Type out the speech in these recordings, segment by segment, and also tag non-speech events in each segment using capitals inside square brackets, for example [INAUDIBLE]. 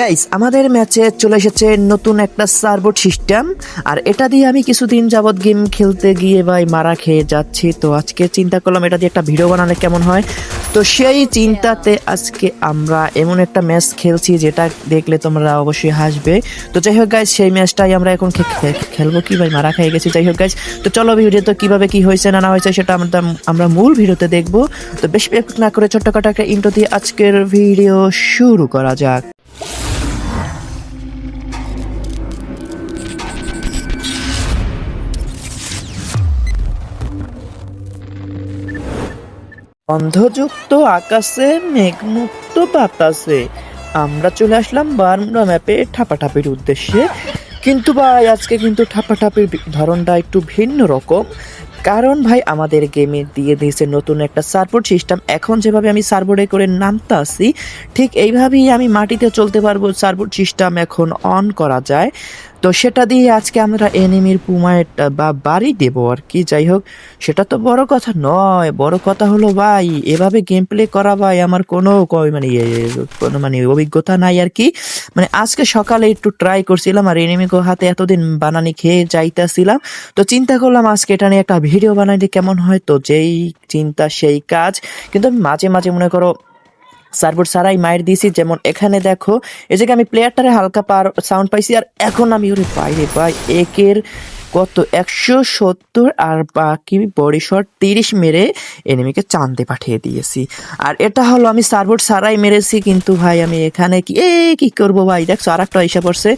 Guys আমাদের ম্যাচে চলে এসেছে নতুন একটা সার্বোর্ড সিস্টেম আর এটা দিয়ে আমি কিছুদিন যাবত গেম খেলতে গিয়ে ভাই মারা খেয়ে যাচ্ছি। তো আজকে চিন্তা করলাম এটা দিয়ে একটা ভিডিও বানালে কেমন হয়? তো সেই চিন্তাতে আজকে আমরা এমন একটা ম্যাচ খেলছি যেটা দেখলে তোমরা অবশ্যই হাসবে। তো যাই হোক গাইস সেই ম্যাচটাই আমরা এখন খেলব কি ভাই? মারা খেয়ে গেছি। যাই হোক গাইস তো চলো ভিডিও তো কীভাবে কী হয়েছে, না না হয়েছে সেটা আমরা আমরা মূল ভিডিওতে দেখব। তো বেশি বেশি না করে ছোট্টখাটো একটা ইন্টো দিয়ে আজকের ভিডিও শুরু করা যাক। অন্ধযুক্ত আকাশে মেঘমুক্ত বাতাসে আমরা চলে আসলাম বারমুড়া ম্যাপে ঠাপাঠাপির উদ্দেশ্যে। কিন্তু ভাই, আজকে কিন্তু ঠাপাঠাপির ধরনটা একটু ভিন্ন রকম। কারণ ভাই আমাদের গেমে দিয়ে দিয়েছে নতুন একটা সার্বোর্ড সিস্টেম এখন যেভাবে আমি সার্বোর্ডে করে নামতে আসি ঠিক এইভাবেই আমি মাটিতে চলতে পারব সার্বোর্ড সিস্টেম এখন অন করা যায়। তো সেটা দিয়ে আজকে আমরা এনিমির পুমায় বা বাড়ি দেবো আর কি। যাই হোক সেটা তো বড় কথা নয়। বড় কথা হলো ভাই এভাবে গেম প্লে করা ভাই আমার কোনো মানে ইয়ে, কোনো মানে অভিজ্ঞতা নাই আর কি। মানে আজকে সকালে একটু ট্রাই করছিলাম আর এনিমি হাতে এতদিন বানানি খেয়ে যাইতেছিলাম। তো চিন্তা করলাম আজকে এটা নিয়ে একটা ভিডিও বানাইলে কেমন হয়, তো যেই চিন্তা সেই কাজ। কিন্তু আমি মাঝে মাঝে মনে করো, সার্ভার সারাই মায়ের দিয়েছি, যেমন এখানে দেখো, এই জায়গায় আমি প্লেয়ারটারে হালকা পার সাউন্ড পাইছি, আর এখন আমি ওরে বাইরে পাই একের কত একশো সত্তর আর বাকি বডি শট তিরিশ মেরে এনিমিকে চান্দে পাঠিয়ে দিয়েছি। আর এটা হলো আমি সার্ভার সারাই মেরেছি, কিন্তু ভাই আমি এখানে কি এ, কি করব ভাই? দেখছ আর একটা এসে পড়ছে।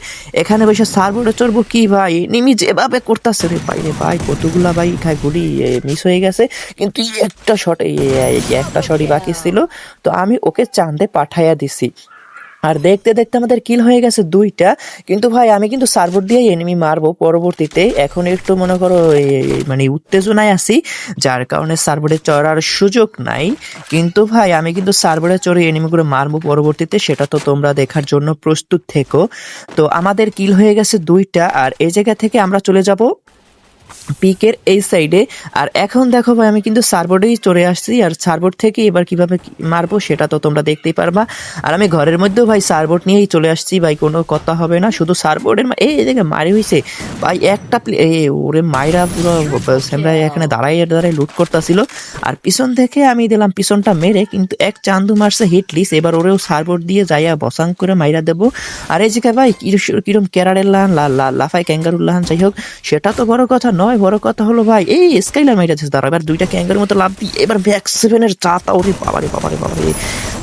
এখানে বসে সার্ভারে চড়বো কি ভাই? এনিমি যেভাবে করতেছে রে ভাই রে ভাই, কতগুলা ভাই খাই গুলি মিস হয়ে গেছে। কিন্তু একটা শট একটা শটই বাকি ছিল। তো আমি ওকে চান্দে পাঠাইয়া দিছি। আর দেখতে দেখতে আমাদের কিল হয়ে গেছে দুইটা। কিন্তু ভাই, আমি কিন্তু সার্ভার দিয়ে এনিমি মারবো পরবর্তীতে। এখন একটু মনে করো মানে উত্তেজনায় আছি, যার কারণে সার্ভারে চড়ার সুযোগ নাই। কিন্তু ভাই, আমি কিন্তু সার্ভারে চড়ে এনিমিগুলো মারবো পরবর্তীতে, সেটা তো তোমরা দেখার জন্য প্রস্তুত থেকো। তো আমাদের কিল হয়ে গেছে দুইটা, আর এই জায়গা থেকে আমরা চলে যাব পিকের এই সাইডে আর এখন দেখো ভাই, আমি কিন্তু সার্বোর্ডেই চলে আসছি, আর সার্বোর্ড থেকে এবার কীভাবে মারবো সেটা তো তোমরা দেখতেই পারবা। আর আমি ঘরের মধ্যেও ভাই সার্বোর্ড নিয়েই চলে আসছি, ভাই কোনো কথা হবে না। শুধু সার্বোর্ডের এই জায়গায় মারি হয়েছে ভাই একটা প্লে এ ওরে মাইরা পুরো স্যামরা এখানে দাঁড়াই দাঁড়াই লুট করতেছিল। আর পিছন থেকে আমি দিলাম, পিছনটা মেরে কিন্তু এক চান্দু মারছে হিটলিস এবার ওরেও সার্বোর্ড দিয়ে যাইয়া বসাং করে মাইরা দেবো। আর এই জায়গায় ভাই কিরম- ক্যারারের লাহান লাফাই ক্যাঙ্গারুর লাহান যাই হোক, সেটা তো বড় কথা নয়। বড় কথা হলো ভাই এই স্কাইলার মাইরা দিচ্ছে দাঁড়া এবার দুইটা ক্যাঙ্গের মতো লাভ দিই এবার ব্যাক সেভেনের চাতা ওরে বাবারে বাবারে বাবারে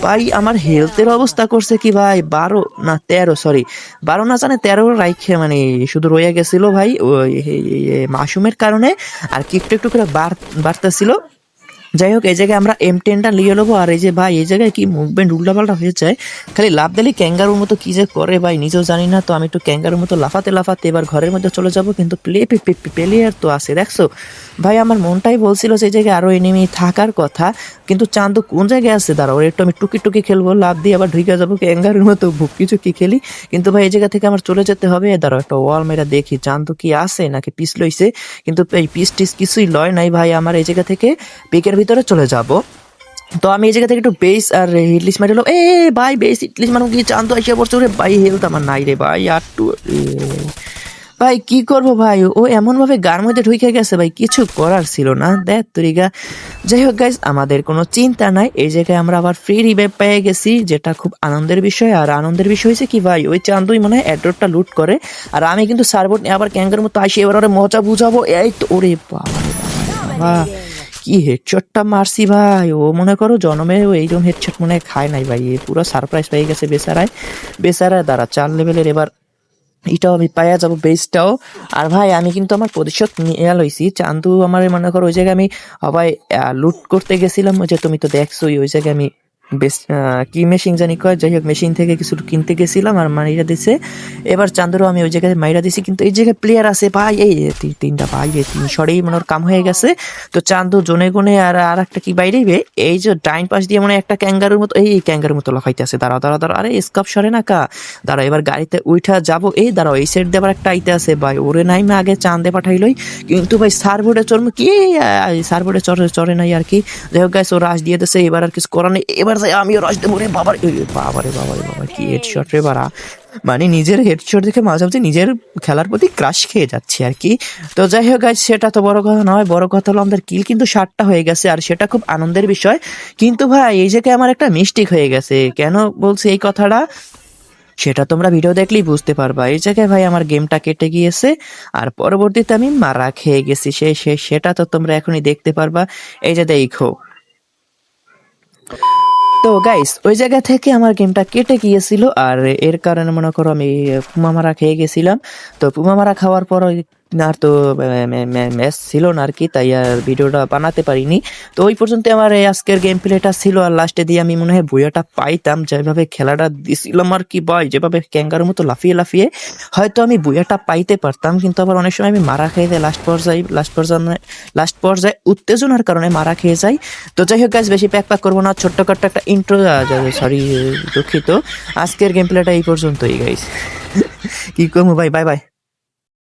ভাই আমার হেলথের অবস্থা করছে কি ভাই বারো না তেরো সরি বারো না জানে তেরো রাইখে মানে শুধু রয়ে গেছিল ভাই ওই মাসুমের কারণে আর কি একটু করে বাড়- বাড়তেছিল যাই হোক এই জায়গায় আমরা এম টেনটা নিয়ে নেব আর এই যে ভাই, এই জায়গায় কি মুভমেন্ট উল্টাপাল্টা হয়ে যায় খালি লাভ দিলে ক্যাঙ্গারুর মতো কি যে করে ভাই, নিজেও জানি না, তো আমি একটু ক্যাঙ্গারুর মতো লাফাতে লাফাতে এবার ঘরের মধ্যে চলে যাব, কিন্তু প্লে প্লেয়ার তো আছে, দেখছ? ভাই, আমার মনটাই বলছিল সেই জায়গায় আরও এনিমি থাকার কথা, কিন্তু চাঁদ কোন জায়গায় আছে? দাঁড়াও একটু আমি টুকি টুকি খেলব লাভ দিয়ে আবার ঢুকে যাব ক্যাঙ্গারুর মতো, ভুকি কি খেলি? কিন্তু ভাই, এই জায়গা থেকে আমার চলে যেতে হবে। দাঁড়াও, একটা ওয়াল মেরা দেখি চাঁদ কি আছে নাকি পিস লইছে? কিন্তু এই পিস টিস কিছুই লয় নাই ভাই, আমার এই জায়গা থেকে। পিকের ভিতরে চলে যাব। তো আমি এই জায়গা থেকে একটু বেস আর হিটলিস মারিলো এ, ভাই বেস হিটলিস মারো কি চান্ত এসে পড়ছে ভাই হেলথ আমার নাই রে ভাই, আর টু ভাই, কি করব ভাই? ও এমন ভাবে গার মধ্যে ঢুকে গেছে ভাই, কিছু করার ছিল না। দেখ তরিগা যাই হোক গাইজ আমাদের কোনো চিন্তা নাই। এই জায়গায় আমরা আবার ফ্রি রিভাইভ পেয়ে গেছি, যেটা খুব আনন্দের বিষয়। আর আনন্দের বিষয় হয়েছে কি ভাই? ওই চান্দুই মনে হয় অ্যাড্রোটটা লুট করে। আর আমি কিন্তু সার্বোর্ড নিয়ে আবার ক্যাঙ্গার মতো আসি এবার ওরে মজা বুঝাবো। এই তো, ওরে বাবা কি হেডশটটা মারছি ভাই? ও মনে করো জনমে ও এইরকম হেডশট মনে হয় খায় নাই ভাই। এ পুরো সারপ্রাইজ পেয়ে গেছে বেচারায়। বেচারায় দ্বারা চার লেভেলের এবার এটাও আমি পাইয়া যাব বেসটাও আর ভাই, আমি কিন্তু আমার প্রতিশোধ নিয়ে লইছি। চান্দু আমার মনে করো ওই জায়গায় আমি সবাই লুট করতে গেছিলাম, ওই যে তুমি তো দেখছোই, ওই জায়গায় আমি বেশ কি মেশিন জানি কয় যাই হোক মেশিন থেকে কিছু কিনতে গেছিলাম আর মাইরা দিছে। এবার চান্দুরও আমি ওই জায়গায় মাইরা দিছি, কিন্তু এই জায়গায় প্লেয়ার আছে ভাই, এই এই তিন- তিনটা ভাই, এই তিন সরেই মনে কাম হয়ে গেছে। তো চান্দু জনে গনে আর আর একটা কি বাইরেইবে এই যে ডাইন পাশ দিয়ে মনে একটা ক্যাঙ্গারুর মতো, এই ক্যাঙ্গারুর মতো লাফাইতে আছে। দাঁড়া দাঁড়াও দাঁড়াও, আরে স্কাপ সরে না কা। দাঁড়া এবার গাড়িতে উঠা যাব। এই দাঁড়াও, এই সাইড দিয়ে একটা আইতে আছে ভাই, ওরে নাই মা, আগে চান্দে পাঠাইলই কিন্তু ভাই সার্বোর্ডে চড়বো কি সার্বোর্ডে চড়ে চড়ে নাই আর কি। যাই হোক গাইস ও রাশ দিয়ে দিছে, এবার আর কিছু করার নেই। এবার যায় আমিও রস দেবো রে বাবার। বাবারে বাবারে বাবা কি হেডশট রে বাড়া। মানে নিজের হেডশট দেখে মাঝে মাঝে নিজের খেলার প্রতি ক্রাশ খেয়ে যাচ্ছে আর কি। তো যাই হোক গাইজ সেটা তো বড় কথা নয়, বড় কথা হলো আমাদের কিল কিন্তু ষাটটা হয়ে গেছে আর সেটা খুব আনন্দের বিষয়। কিন্তু ভাই, এই জায়গায় আমার একটা মিস্টেক হয়ে গেছে, কেন বলছি এই কথাটা? সেটা তোমরা ভিডিও দেখলেই বুঝতে পারবা। এই জায়গায় ভাই, আমার গেমটা কেটে গিয়েছে আর পরবর্তীতে আমি মারা খেয়ে গেছি। সে, সেটা তো তোমরা এখনই দেখতে পারবা। এই যে দেখো তো গাইস ওই জায়গা থেকে আমার গেমটা কেটে গিয়েছিল, আর এর কারণে মনে করো আমি পুমামারা খেয়ে গেছিলাম। তো পুমামারা খাওয়ার পর ওই আর তো ম্যাচ ছিল না আর কি, তাই আর ভিডিওটা বানাতে পারিনি। তো ওই পর্যন্ত আমার এই আজকের গেম প্লেটা ছিল আর লাস্টে দিয়ে আমি মনে হয় বইয়াটা পাইতাম, যেভাবে খেলাটা দিছিলাম আর কি বয় যেভাবে ক্যাঙ্গার মতো লাফিয়ে লাফিয়ে। হয়তো আমি বইয়াটা পাইতে পারতাম, কিন্তু আবার অনেক সময় আমি মারা খেয়ে যাই লাস্ট পর্যায়ে লাস্ট পর্যায়ে লাস্ট পর্যায়ে উত্তেজনার কারণে মারা খেয়ে যাই। তো যাই হোক গাছ বেশি প্যাক প্যাক করব না, ছোট্টখাট্ট একটা ইন্ট্রো সরি দুঃখিত। আজকের গেম প্লেটা এই পর্যন্তই গাইস [LAUGHS] কি করব ভাই বাই বাই